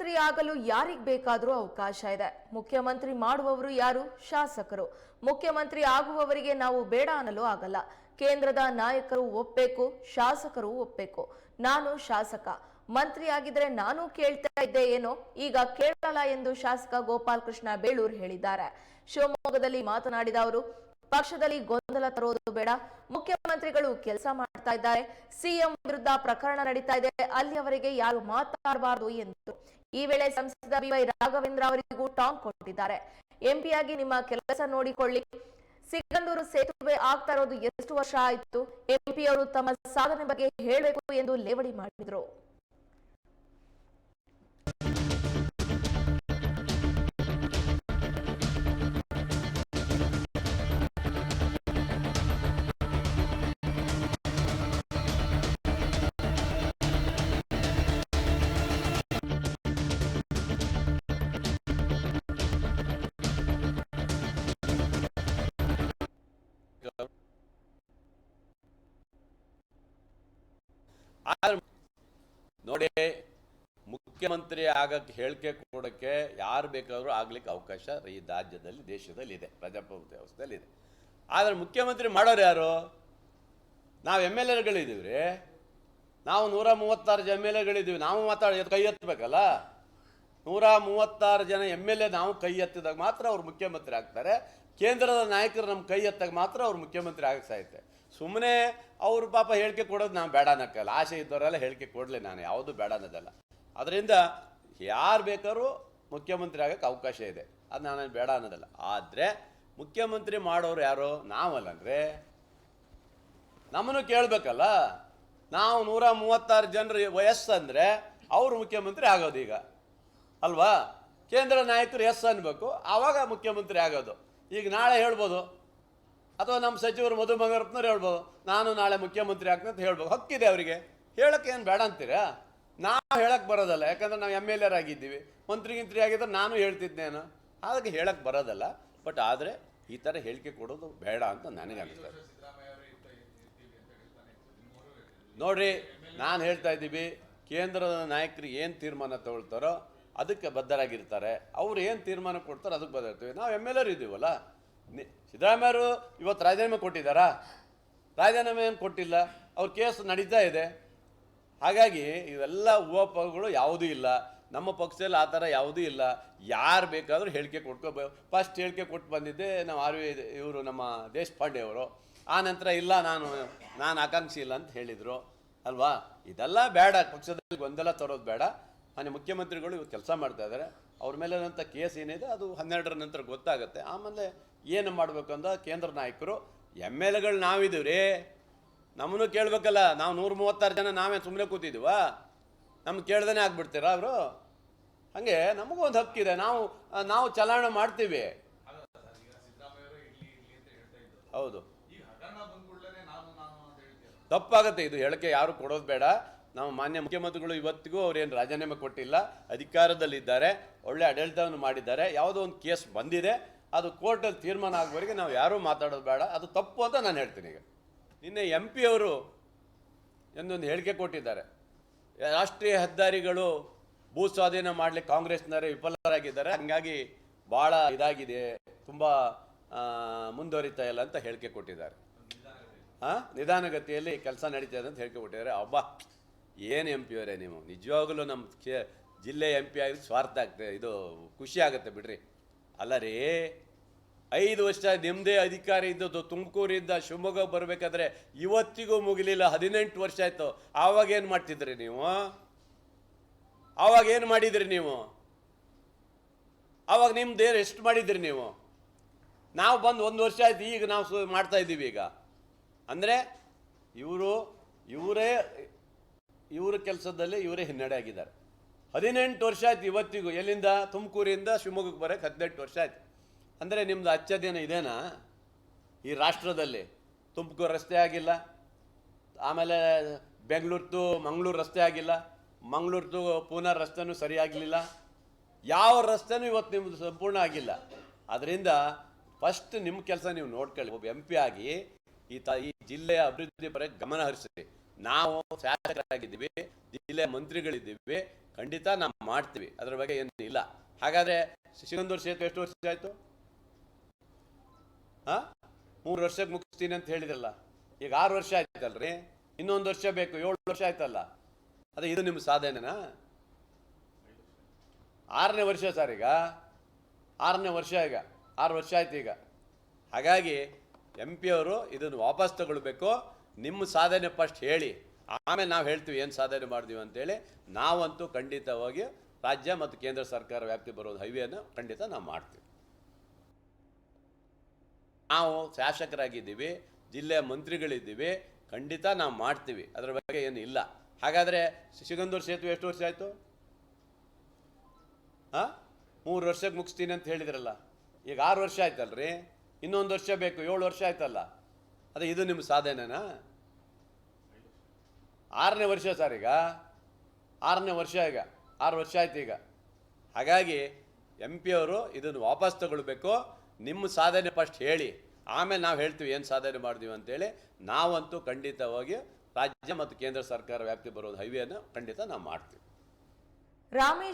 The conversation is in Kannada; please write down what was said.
ಮುಖ್ಯಮಂತ್ರಿ ಆಗಲು ಯಾರಿಗ್ ಬೇಕಾದ್ರೂ ಅವಕಾಶ ಇದೆ. ಮುಖ್ಯಮಂತ್ರಿ ಮಾಡುವವರು ಯಾರು? ಶಾಸಕರು. ಮುಖ್ಯಮಂತ್ರಿ ಆಗುವವರಿಗೆ ನಾವು ಬೇಡ ಅನ್ನಲು ಆಗಲ್ಲ. ಕೇಂದ್ರದ ನಾಯಕರು ಒಪ್ಪಬೇಕು ಶಾಸಕರು ಒಪ್ಪಬೇಕು ನಾನು ಶಾಸಕ. ಮಂತ್ರಿ ಆಗಿದ್ರೆ ನಾನು ಕೇಳ್ತಾ ಇದ್ದೆ ಏನೋ? ಈಗ ಕೇಳಲ್ಲ ಎಂದು ಶಾಸಕ ಗೋಪಾಲ್ ಕೃಷ್ಣ ಬೇಳೂರ್ ಹೇಳಿದ್ದಾರೆ. ಶಿವಮೊಗ್ಗದಲ್ಲಿ ಮಾತನಾಡಿದ ಅವರು, ಪಕ್ಷದಲ್ಲಿ ಗೊಂದಲ ತರೋದು ಬೇಡ. ಮುಖ್ಯಮಂತ್ರಿಗಳು ಕೆಲಸ ಮಾಡ್ತಾ ಇದ್ದಾರೆ. ಸಿಎಂ ವಿರುದ್ಧ ಪ್ರಕರಣ ನಡೀತಾ ಇದೆ. ಅಲ್ಲಿಯವರೆಗೆ ಯಾರು ಮಾತಾಡಬಾರದು ಎಂದರು ಈ ವೇಳೆ ಸಂಸದ ಬಿವೈ ರಾಘವೇಂದ್ರ ಅವರಿಗೂ ಟಾಂಗ್ ಕೊಟ್ಟಿದ್ದಾರೆ. ಎಂಪಿಯಾಗಿ ನಿಮ್ಮ ಕೆಲಸ ನೋಡಿಕೊಳ್ಳಿ. ಸಿಗಂದೂರು ಸೇತುವೆ ಆಗ್ತಾ ಇರೋದು ಎಷ್ಟು ವರ್ಷ ಆಯ್ತು? ಎಂಪಿಯವರು ತಮ್ಮ ಸಾಧನೆ ಬಗ್ಗೆ ಹೇಳಬೇಕು ಎಂದು ಲೇವಡಿ ಮಾಡಿದ್ರು. ಆದ್ರೆ ನೋಡಿ, ಮುಖ್ಯಮಂತ್ರಿ ಆಗಕ್ಕೆ ಹೇಳಿಕೆ ಕೊಡೋಕ್ಕೆ ಯಾರು ಬೇಕಾದರೂ ಆಗ್ಲಿಕ್ಕೆ ಅವಕಾಶ ಈ ರಾಜ್ಯದಲ್ಲಿ ದೇಶದಲ್ಲಿ ಇದೆ ಪ್ರಜಾಪ್ರಭುತ್ವ ವ್ಯವಸ್ಥೆಯಲ್ಲಿ ಇದೆ ಆದರೆ ಮುಖ್ಯಮಂತ್ರಿ ಮಾಡೋರು ಯಾರು? ನಾವು ಎಂ ಎಲ್ ಎಗಳಿದ್ದೀವಿ ರೀ ನಾವು ನೂರ ಮೂವತ್ತಾರು ಎಂ ಎಲ್ ಎಗಳಿದ್ದೀವಿ ನಾವು ಮಾತಾಡಿ ಕೈ ಎತ್ತಬೇಕಲ್ಲ? ನೂರ ಮೂವತ್ತಾರು ಜನ ಎಂ ಎಲ್ ಎ ನಾವು ಕೈ ಎತ್ತಿದಾಗ ಮಾತ್ರ ಅವ್ರು ಮುಖ್ಯಮಂತ್ರಿ ಆಗ್ತಾರೆ. ಕೇಂದ್ರದ ನಾಯಕರು ನಮ್ಮ ಕೈ ಎತ್ತಾಗ ಮಾತ್ರ ಅವ್ರು ಮುಖ್ಯಮಂತ್ರಿ ಆಗಕ್ಕೆ ಸಾಯುತ್ತೆ ಸುಮ್ಮನೆ ಅವ್ರ ಪಾಪ ಹೇಳಿಕೆ ಕೊಡೋದು ನಾನು ಬೇಡ ಅನ್ನಕ್ಕಲ್ಲ. ಆಸೆ ಇದ್ದವರೆಲ್ಲ ಹೇಳಿಕೆ ಕೊಡಲಿ ನಾನು, ಯಾವುದು ಬೇಡ ಅನ್ನೋದಲ್ಲ. ಅದರಿಂದ ಯಾರು ಬೇಕಾದ್ರೂ ಮುಖ್ಯಮಂತ್ರಿ ಆಗೋಕ್ಕೆ ಅವಕಾಶ ಇದೆ. ಅದು ನಾನು ಬೇಡ ಅನ್ನೋದಲ್ಲ. ಆದರೆ ಮುಖ್ಯಮಂತ್ರಿ ಮಾಡೋರು ಯಾರು? ನಾವಲ್ಲಂದ್ರೆ ನಮ್ಮನ್ನು ಕೇಳಬೇಕಲ್ಲ. ನಾವು ನೂರ ಮೂವತ್ತಾರು ಜನರ ವಯಸ್ಸಂದರೆ ಅವರು ಮುಖ್ಯಮಂತ್ರಿ ಆಗೋದು ಈಗ. ಅಲ್ವಾ? ಕೇಂದ್ರ ನಾಯಕರು ಎಸ್ ಅನ್ಬೇಕು, ಆವಾಗ ಮುಖ್ಯಮಂತ್ರಿ ಆಗೋದು. ಈಗ ನಾಳೆ ಹೇಳ್ಬೋದು ಅಥವಾ ನಮ್ಮ ಸಚಿವರು ಮಧು ಬಂಗಾರಪ್ಪನವ್ರು ಹೇಳ್ಬೋದು, ನಾನು ನಾಳೆ ಮುಖ್ಯಮಂತ್ರಿ ಆಗ್ತದೆ ಅಂತ ಹೇಳ್ಬೋದು, ಹಕ್ಕಿದೆ ಅವರಿಗೆ. ಹೇಳಕ್ಕೆ ಏನು ಬೇಡ ಅಂತೀರಾ? ನಾವು ಹೇಳಕ್ಕೆ ಬರೋದಲ್ಲ, ಯಾಕಂದ್ರೆ ನಾವು ಎಂ ಎಲ್ ಎರ್ ಆಗಿದ್ದೀವಿ. ಮಂತ್ರಿ ಗಿಂತ್ರಿ ಆಗಿದ್ರೆ ನಾನು ಹೇಳ್ತಿದ್ದೇನು ಅದಕ್ಕೆ ಹೇಳಕ್ಕೆ ಬರೋದಲ್ಲ ಬಟ್ ಆದರೆ ಈ ಥರ ಹೇಳಿಕೆ ಕೊಡೋದು ಬೇಡ ಅಂತ ನನಗೆ ಅನಿಸ್ತದೆ ನೋಡ್ರಿ, ನಾನು ಹೇಳ್ತಾ ಇದ್ದೀವಿ, ಕೇಂದ್ರದ ನಾಯಕರು ಏನು ತೀರ್ಮಾನ ತಗೊಳ್ತಾರೋ ಅದಕ್ಕೆ ಬದ್ಧರಾಗಿರ್ತಾರೆ. ಅವ್ರು ಏನು ತೀರ್ಮಾನ ಕೊಡ್ತಾರೋ ಅದಕ್ಕೆ ಬದ್ಧರಿರ್ತೀವಿ ನಾವು ಎಂ ಎಲ್ ಎರ್ ಇದ್ದೀವಲ್ಲ ಸಿದ್ದರಾಮಯ್ಯರು ಇವತ್ತು ರಾಜೀನಾಮೆ ಕೊಟ್ಟಿದ್ದಾರಾ? ರಾಜೀನಾಮೆ ಏನು ಕೊಟ್ಟಿಲ್ಲ? ಅವ್ರ ಕೇಸ್ ನಡೀತಾ ಇದೆ. ಹಾಗಾಗಿ ಇವೆಲ್ಲ ಉಪಗಳು ಯಾವುದೂ ಇಲ್ಲ. ನಮ್ಮ ಪಕ್ಷದಲ್ಲಿ ಆ ಥರ ಯಾವುದೂ ಇಲ್ಲ. ಯಾರು ಬೇಕಾದರೂ ಹೇಳಿಕೆ ಕೊಟ್ಕೋಬ ಫಸ್ಟ್ ಹೇಳಿಕೆ ಕೊಟ್ಟು ಬಂದಿದ್ದೆ ನಾವು ಆರ್ ವಿ ಇವರು ನಮ್ಮ ದೇಶಪಾಂಡೆ ಅವರು. ಆ ನಂತರ ಇಲ್ಲ, ನಾನು ನಾನು ಆಕಾಂಕ್ಷಿ ಇಲ್ಲ ಅಂತ ಹೇಳಿದರು. ಅಲ್ವಾ? ಇದೆಲ್ಲ ಬೇಡ. ಪಕ್ಷದಲ್ಲಿ ಗೊಂದಲ ತರೋದು ಬೇಡ. ಮಾನ್ಯ ಮುಖ್ಯಮಂತ್ರಿಗಳು ಇವತ್ತು ಕೆಲಸ ಮಾಡ್ತಾ ಇದ್ದಾರೆ ಅವ್ರ ಮೇಲಿರೋಂಥ ಕೇಸ್ ಏನಿದೆ, ಅದು ಹನ್ನೆರಡರ ನಂತರ ಗೊತ್ತಾಗುತ್ತೆ. ಆಮೇಲೆ ಏನು ಮಾಡಬೇಕು ಅಂತ ಕೇಂದ್ರ ನಾಯಕರು? ಎಂ ಎಲ್ ಎಗಳು ನಾವಿದ್ದೀವಿ ರೀ ನಮ್ಮನ್ನು ಕೇಳಬೇಕಲ್ಲ, ನಾವು ನೂರ ಮೂವತ್ತಾರು ಜನ ನಾವೇ ಸುಮ್ಮನೆ ಕೂತಿದ್ದೀವ ನಮ್ಗೆ ಕೇಳ್ದೇ ಆಗ್ಬಿಡ್ತೀರಾ ಅವರು? ಹಾಗೆ ನಮಗೂ ಒಂದು ಹಕ್ಕಿದೆ ನಾವು ನಾವು ಚಲಾವಣೆ ಮಾಡ್ತೀವಿ. ಹೌದು. ತಪ್ಪಾಗತ್ತೆ ಇದು ಹೇಳಿಕೆ, ಯಾರು ಕೊಡೋದು ಬೇಡ. ನಾವು ಮಾನ್ಯ ಮುಖ್ಯಮಂತ್ರಿಗಳು ಇವತ್ತಿಗೂ ಅವ್ರೇನು ರಾಜೀನಾಮೆ ಕೊಟ್ಟಿಲ್ಲ, ಅಧಿಕಾರದಲ್ಲಿದ್ದಾರೆ, ಒಳ್ಳೆ ಆಡಳಿತವನ್ನು ಮಾಡಿದ್ದಾರೆ, ಯಾವುದೋ ಒಂದು ಕೇಸ್ ಬಂದಿದೆ. ಅದು ಕೋರ್ಟಲ್ಲಿ ತೀರ್ಮಾನ ಆಗುವವರೆಗೆ ನಾವು ಯಾರೂ ಮಾತಾಡೋದು ಬೇಡ. ಅದು ತಪ್ಪು ಅಂತ ನಾನು ಹೇಳ್ತೀನಿ ಈಗ. ನಿನ್ನೆ ಎಂ ಪಿ ಅವರು ಎಂದೊಂದು ಹೇಳಿಕೆ ಕೊಟ್ಟಿದ್ದಾರೆ. ರಾಷ್ಟ್ರೀಯ ಹೆದ್ದಾರಿಗಳು ಭೂ ಸ್ವಾಧೀನ ಮಾಡಲಿಕ್ಕೆ ಕಾಂಗ್ರೆಸ್ನವರೇ ವಿಫಲರಾಗಿದ್ದಾರೆ. ಹಂಗಾಗಿ ಭಾಳ ಇದಾಗಿದೆ. ತುಂಬ ಮುಂದುವರಿತಾ ಇಲ್ಲ ಅಂತ ಹೇಳಿಕೆ ಕೊಟ್ಟಿದ್ದಾರೆ. ಹಾಂ ನಿಧಾನಗತಿಯಲ್ಲಿ ಕೆಲಸ ನಡೀತಾ ಇದೆ ಅಂತ ಹೇಳಿಕೆ ಕೊಟ್ಟಿದ್ದಾರೆ. ಅಬ್ಬ, ಏನು ಎಂ ಪಿ ಅವರೇ ನೀವು? ನಿಜವಾಗಲೂ ನಮ್ಮ ಜಿಲ್ಲೆ ಎಂ ಪಿ ಆಗಿ ಸ್ವಾರ್ಥ ಆಗ್ತದೆ ಇದು ಖುಷಿ ಆಗುತ್ತೆ ಬಿಡ್ರಿ. ಅಲ್ಲ ರೀ ಐದು ವರ್ಷ ನಿಮ್ಮದೇ ಅಧಿಕಾರ ಇದ್ದದ್ದು, ತುಮಕೂರಿಂದ ಶಿವಮೊಗ್ಗ ಬರಬೇಕಾದ್ರೆ ಇವತ್ತಿಗೂ ಮುಗಿಲಿಲ್ಲ, ಹದಿನೆಂಟು ವರ್ಷ ಆಯಿತು. ಆವಾಗ ಏನು ಮಾಡ್ತಿದ್ರಿ ನೀವು? ಆವಾಗ ಏನು ಮಾಡಿದ್ರಿ ನೀವು? ಆವಾಗ ನಿಮ್ದು ಏನು ಎಷ್ಟು ಮಾಡಿದ್ರಿ ನೀವು? ನಾವು ಬಂದು ಒಂದು ವರ್ಷ ಆಯ್ತು, ಈಗ ನಾವು ಸು, ಮಾಡ್ತಾ ಇದ್ದೀವಿ ಈಗ. ಅಂದರೆ, ಇವರು, ಇವರೇ, ಇವರ ಕೆಲಸದಲ್ಲಿ ಇವರೇ ಹಿನ್ನಡೆ ಆಗಿದ್ದಾರೆ. ಹದಿನೆಂಟು ವರ್ಷ ಆಯ್ತು ಇವತ್ತಿಗೂ. ಎಲ್ಲಿಂದ? ತುಮಕೂರಿಂದ ಶಿವಮೊಗ್ಗಕ್ಕೆ ಬರೋಕ್ಕೆ ಹದಿನೆಂಟು ವರ್ಷ ಆಯ್ತು. ಅಂದರೆ ನಿಮ್ಮದು ಅಚ್ಚದೇನ ಇದೇನಾ? ಈ ರಾಷ್ಟ್ರದಲ್ಲಿ. ತುಮಕೂರು ರಸ್ತೆ ಆಗಿಲ್ಲ. ಆಮೇಲೆ ಬೆಂಗಳೂರು ಟು ಮಂಗಳೂರು ರಸ್ತೆ ಆಗಿಲ್ಲ. ಮಂಗಳೂರು ಟು ಪೂನಾ ರಸ್ತೆನೂ ಸರಿಯಾಗಲಿಲ್ಲ. ಯಾವ ರಸ್ತೆನೂ ಇವತ್ತು ನಿಮ್ಮದು ಸಂಪೂರ್ಣ ಆಗಿಲ್ಲ. ಅದರಿಂದ ಫಸ್ಟ್ ನಿಮ್ಮ ಕೆಲಸ ನೀವು ನೋಡ್ಕೊಳ್ಳಿ. ಒಬ್ಬ ಎಂ ಪಿ ಆಗಿ ಈ ತ, ಈ ಜಿಲ್ಲೆಯ ಅಭಿವೃದ್ಧಿ ಪರ ಗಮನ ಹರಿಸಿದೆ ನಾವು ಶಾಸಕರಾಗಿದ್ದೀವಿ, ಜಿಲ್ಲೆಯ ಮಂತ್ರಿಗಳಿದ್ದೀವಿ ಖಂಡಿತ ನಾವು ಮಾಡ್ತೀವಿ. ಅದ್ರ ಬಗ್ಗೆ ಏನು ಇಲ್ಲ ಹಾಗಾದರೆ ಸಿಗಂದೂರು ಸೇತುವೆ ಎಷ್ಟು ವರ್ಷ ಆಯಿತು? ಹಾಂ? ಮೂರು ವರ್ಷಕ್ಕೆ ಮುಗಿಸ್ತೀನಿ ಅಂತ ಹೇಳಿದ್ರಲ್ಲ. ಈಗ ಆರು ವರ್ಷ ಆಯ್ತಲ್ರಿ? ಇನ್ನೊಂದು ವರ್ಷ ಬೇಕು. ಏಳು ವರ್ಷ ಆಯ್ತಲ್ಲ? ಅದೇ ಇದು ನಿಮ್ಮ ಸಾಧನೆನಾ? ಆರನೇ ವರ್ಷ ಸರ್ ಈಗ. ಆರನೇ ವರ್ಷ ಈಗ. ಆರು ವರ್ಷ ಆಯ್ತು ಈಗ. ಹಾಗಾಗಿ ಎಂ ಪಿ ಅವರು ಇದನ್ನು ವಾಪಸ್ ತಗೊಳ್ಬೇಕು. ನಿಮ್ಮ ಸಾಧನೆ ಫಸ್ಟ್ ಹೇಳಿ. ಆಮೇಲೆ ನಾವು ಹೇಳ್ತೀವಿ ಏನು ಸಾಧನೆ ಮಾಡಿದೀವಿ ಅಂತೇಳಿ, ನಾವಂತೂ ಖಂಡಿತವಾಗಿ ರಾಜ್ಯ ಮತ್ತು ಕೇಂದ್ರ ಸರ್ಕಾರ ವ್ಯಾಪ್ತಿ ಬರೋ ಹೈವೇನ ಖಂಡಿತ ನಾವು ಮಾಡ್ತೀವಿ. ನಾವು ಶಾಸಕರಾಗಿದ್ದೀವಿ ಜಿಲ್ಲೆಯ ಮಂತ್ರಿಗಳಿದ್ದೀವಿ, ಖಂಡಿತ ನಾವು ಮಾಡ್ತೀವಿ. ಅದರ ಬಗ್ಗೆ ಏನು ಇಲ್ಲ. ಹಾಗಾದರೆ ಸಿಗಂದೂರು ಸೇತುವೆ ಎಷ್ಟು ವರ್ಷ ಆಯಿತು? ಹಾಂ? ಮೂರು ವರ್ಷಕ್ಕೆ ಮುಗಿಸ್ತೀನಿ ಅಂತ ಹೇಳಿದ್ರಲ್ಲ. ಈಗ ಆರು ವರ್ಷ ಆಯ್ತಲ್ರಿ? ಇನ್ನೊಂದು ವರ್ಷ ಬೇಕು, ಏಳು ವರ್ಷ ಆಯ್ತಲ್ಲ. ಅದೇ ಇದು ನಿಮ್ಮ ಸಾಧನೆನಾ? ಆರನೇ ವರ್ಷ ಸರ್ ಈಗ. ಆರನೇ ವರ್ಷ ಈಗ. ಆರು ವರ್ಷ ಆಯ್ತು ಈಗ. ಹಾಗಾಗಿ ಎಂ ಪಿ ಅವರು ಇದನ್ನು ವಾಪಸ್ ತಗೊಳ್ಬೇಕು. ನಿಮ್ಮ ಸಾಧನೆ ಫಸ್ಟ್ ಹೇಳಿ. ಆಮೇಲೆ ನಾವು ಹೇಳ್ತೀವಿ ಏನು ಸಾಧನೆ ಮಾಡಿದೀವಿ ಅಂತೇಳಿ. ನಾವಂತೂ ಖಂಡಿತವಾಗಿ ರಾಜ್ಯ ಮತ್ತು ಕೇಂದ್ರ ಸರ್ಕಾರ ವ್ಯಾಪ್ತಿ ಬರೋದು ಹೈವೇನ ಖಂಡಿತ ನಾವು ಮಾಡ್ತೀವಿ. ರಾಮೇಶ್